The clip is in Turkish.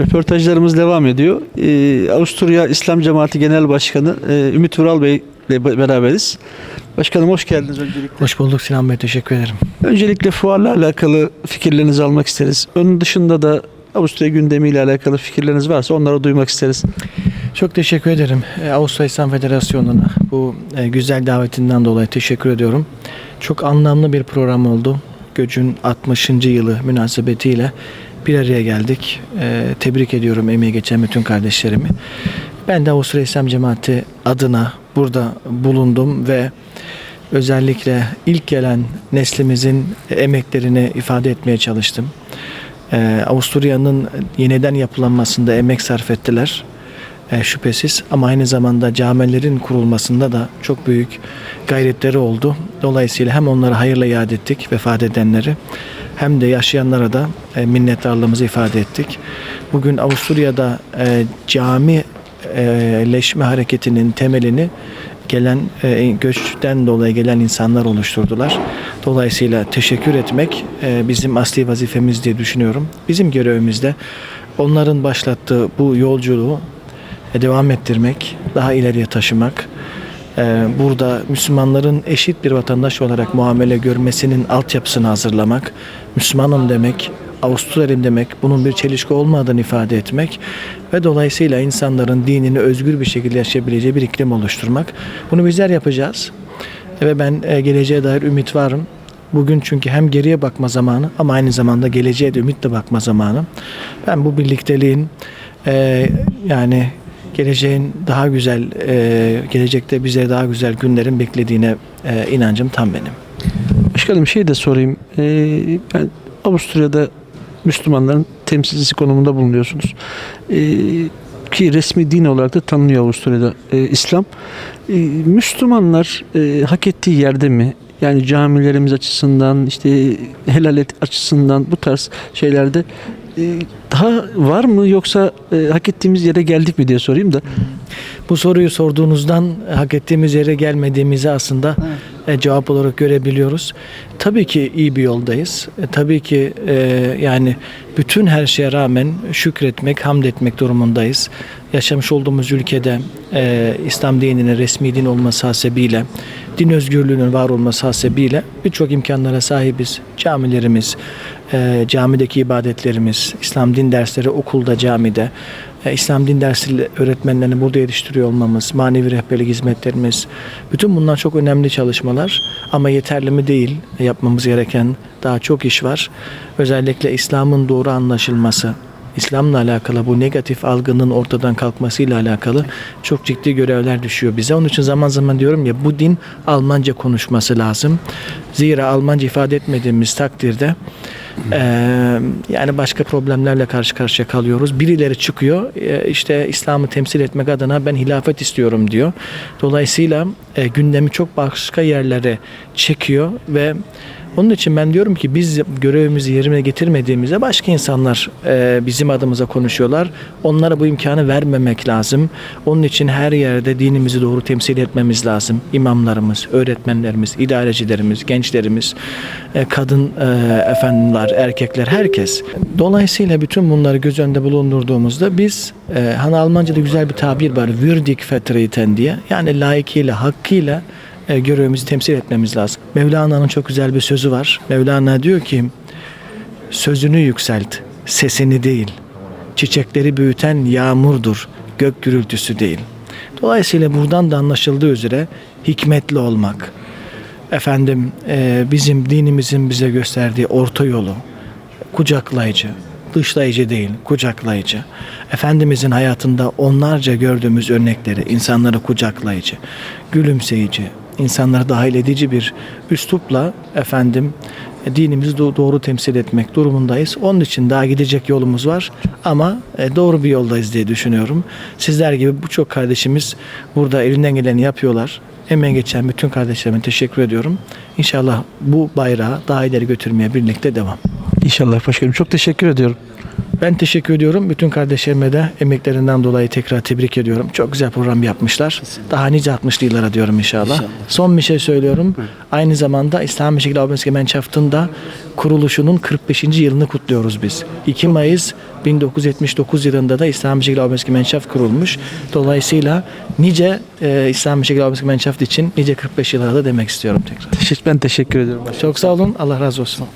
Röportajlarımız devam ediyor. Ee, Avusturya İslam Cemaati Genel Başkanı e, Ümit Vural Bey ile be- beraberiz. Başkanım hoş geldiniz öncelikle. Hoş bulduk Sinan Bey, teşekkür ederim. Öncelikle fuarla alakalı fikirlerinizi almak isteriz. Onun dışında da Avusturya gündemiyle alakalı fikirleriniz varsa onları duymak isteriz. Çok teşekkür ederim e, Avusturya İslam Federasyonu'na bu e, güzel davetinden dolayı teşekkür ediyorum. Çok anlamlı bir program oldu. Göç'ün 60. yılı münasebetiyle bir araya geldik. E, tebrik ediyorum emeği geçen bütün kardeşlerimi. Ben de Avusturya İslam Cemaati adına burada bulundum ve özellikle ilk gelen neslimizin emeklerini ifade etmeye çalıştım. Ee, Avusturya'nın yeniden yapılanmasında emek sarf ettiler e, şüphesiz ama aynı zamanda camilerin kurulmasında da çok büyük gayretleri oldu. Dolayısıyla hem onları hayırla iade ettik vefat edenleri hem de yaşayanlara da e, minnettarlığımızı ifade ettik. Bugün Avusturya'da e, cami e, leşme hareketinin temelini gelen e, göçten dolayı gelen insanlar oluşturdular. Dolayısıyla teşekkür etmek bizim asli vazifemiz diye düşünüyorum. Bizim görevimiz de onların başlattığı bu yolculuğu devam ettirmek, daha ileriye taşımak. E, Burada Müslümanların eşit bir vatandaş olarak muamele görmesinin altyapısını hazırlamak, Müslümanım demek, Avusturyalıyım demek, bunun bir çelişki olmadığını ifade etmek ve dolayısıyla insanların dinini özgür bir şekilde yaşayabileceği bir iklim oluşturmak. Bunu bizler yapacağız ve ben e, geleceğe dair ümit varım. Bugün çünkü hem geriye bakma zamanı ama aynı zamanda geleceğe de ümitle bakma zamanı. Ben bu birlikteliğin e, yani geleceğin daha güzel, e, gelecekte bize daha güzel günlerin beklediğine e, inancım tam benim. Başkanım şey de sorayım. Ee, ben Avusturya'da Müslümanların temsilcisi konumunda bulunuyorsunuz. Ee, ki resmi din olarak da tanınıyor Avusturya'da e, İslam. Ee, Müslümanlar e, hak ettiği yerde mi? Yani camilerimiz açısından, işte helalet açısından bu tarz şeylerde e, daha var mı yoksa e, hak ettiğimiz yere geldik mi diye sorayım da. Bu soruyu sorduğunuzdan hak ettiğimiz yere gelmediğimizi aslında e, cevap olarak görebiliyoruz. Tabii ki iyi bir yoldayız. E, tabii ki e, yani bütün her şeye rağmen şükretmek, hamd etmek durumundayız. Yaşamış olduğumuz ülkede e, İslam dininin resmi din olması hasebiyle, din özgürlüğünün var olması hasebiyle birçok imkanlara sahibiz. Camilerimiz, e, camideki ibadetlerimiz, İslam din dersleri okulda, camide, e, İslam din dersi öğretmenlerini burada yetiştiriyor olmamız, manevi rehberlik hizmetlerimiz, bütün bunlar çok önemli çalışmalar ama yeterli mi değil. E, Yapmamız gereken daha çok iş var. Özellikle İslam'ın doğru anlaşılması, İslam'la alakalı bu negatif algının ortadan kalkmasıyla alakalı çok ciddi görevler düşüyor bize. Onun için zaman zaman diyorum ya bu din Almanca konuşması lazım. Zira Almanca ifade etmediğimiz takdirde eee, yani başka problemlerle karşı karşıya kalıyoruz. Birileri çıkıyor e, işte İslam'ı temsil etmek adına ben hilafet istiyorum diyor. Dolayısıyla e, gündemi çok başka yerlere çekiyor ve onun için ben diyorum ki biz görevimizi yerine getirmediğimizde başka insanlar e, bizim adımıza konuşuyorlar. Onlara bu imkanı vermemek lazım. Onun için her yerde dinimizi doğru temsil etmemiz lazım. İmamlarımız, öğretmenlerimiz, idarecilerimiz, gençlerimiz, e, kadın e, efendiler, erkekler, herkes. Dolayısıyla bütün bunları göz önünde bulundurduğumuzda biz e, hani Almanca'da güzel bir tabir var. Würdig vertreten diye. Yani layıkıyla, hakkıyla e, görevimizi temsil etmemiz lazım. Mevlana'nın çok güzel bir sözü var. Mevlana diyor ki sözünü yükselt, sesini değil. Çiçekleri büyüten yağmurdur, gök gürültüsü değil. Dolayısıyla buradan da anlaşıldığı üzere hikmetli olmak, efendim e, bizim dinimizin bize gösterdiği orta yolu, kucaklayıcı, dışlayıcı değil, kucaklayıcı. Efendimizin hayatında onlarca gördüğümüz örnekleri, insanları kucaklayıcı, gülümseyici, insanları dahil edici bir üslupla efendim e, dinimizi do- doğru temsil etmek durumundayız. Onun için daha gidecek yolumuz var ama e, doğru bir yoldayız diye düşünüyorum. Sizler gibi birçok kardeşimiz burada elinden geleni yapıyorlar. Emeğe geçen bütün kardeşlerime teşekkür ediyorum. İnşallah bu bayrağı daha ileri götürmeye birlikte devam. İnşallah başkanım. Çok teşekkür ediyorum. Ben teşekkür ediyorum. Bütün kardeşlerime de emeklerinden dolayı tekrar tebrik ediyorum. Çok güzel program yapmışlar. Daha nice 60'lı yıllara diyorum inşallah. İnşallah. Son bir şey söylüyorum. Aynı zamanda İslam Meşgil Abes Gemeinschaft'ın da kuruluşunun 45. yılını kutluyoruz biz. 2 Mayıs 1979 yılında da İslam Meşgil Abes Gemeinschaft kurulmuş. Dolayısıyla nice e, İslam Meşgil Abes Gemeinschaft için nice 45 yıllara da demek istiyorum tekrar. Ben teşekkür ediyorum. Çok sağ olun. Allah razı olsun.